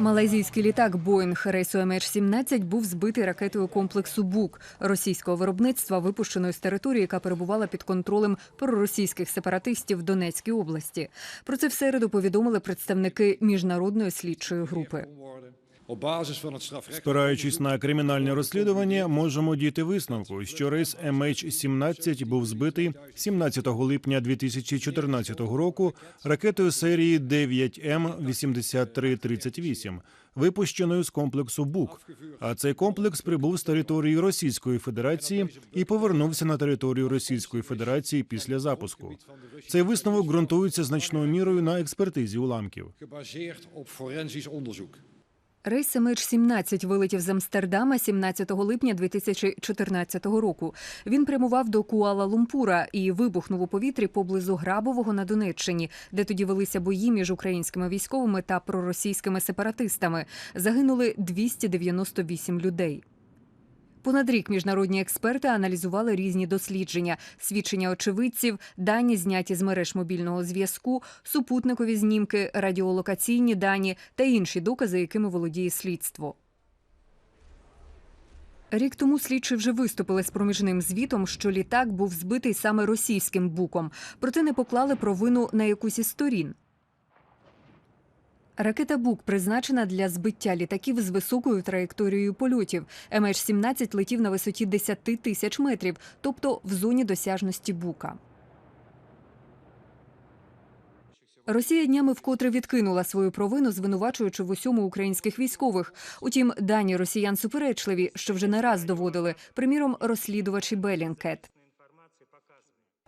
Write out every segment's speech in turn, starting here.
Малайзійський літак Боїнг рейсу MH17 був збитий ракетою комплексу БУК російського виробництва, випущеної з території, яка перебувала під контролем проросійських сепаратистів в Донецькій області. Про це в середу повідомили представники міжнародної слідчої групи. Спираючись на кримінальне розслідування, можемо дійти висновку, що рейс MH17 був збитий 17 липня 2014 року ракетою серії 9М8338, випущеною з комплексу БУК. А цей комплекс прибув з території Російської Федерації і повернувся на територію Російської Федерації після запуску. Цей висновок ґрунтується значною мірою на експертизі уламків. Рейс MH17 вилетів з Амстердама 17 липня 2014 року. Він прямував до Куала-Лумпура і вибухнув у повітрі поблизу Грабового на Донеччині, де тоді велися бої між українськими військовими та проросійськими сепаратистами. Загинули 298 людей. Понад рік міжнародні експерти аналізували різні дослідження, свідчення очевидців, дані зняті з мереж мобільного зв'язку, супутникові знімки, радіолокаційні дані та інші докази, якими володіє слідство. Рік тому слідчі вже виступили з проміжним звітом, що літак був збитий саме російським буком, проте не поклали провину на якусь із сторін. Ракета Бук призначена для збиття літаків з високою траєкторією польотів. МH17 летів на висоті 10 тисяч метрів, тобто в зоні досяжності Бука. Росія днями вкотре відкинула свою провину, звинувачуючи в усьому українських військових. Утім, дані росіян суперечливі, що вже не раз доводили, приміром, розслідувачі Белінкет.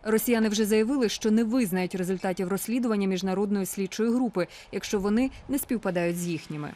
Росіяни вже заявили, що не визнають результатів розслідування міжнародної слідчої групи, якщо вони не співпадають з їхніми.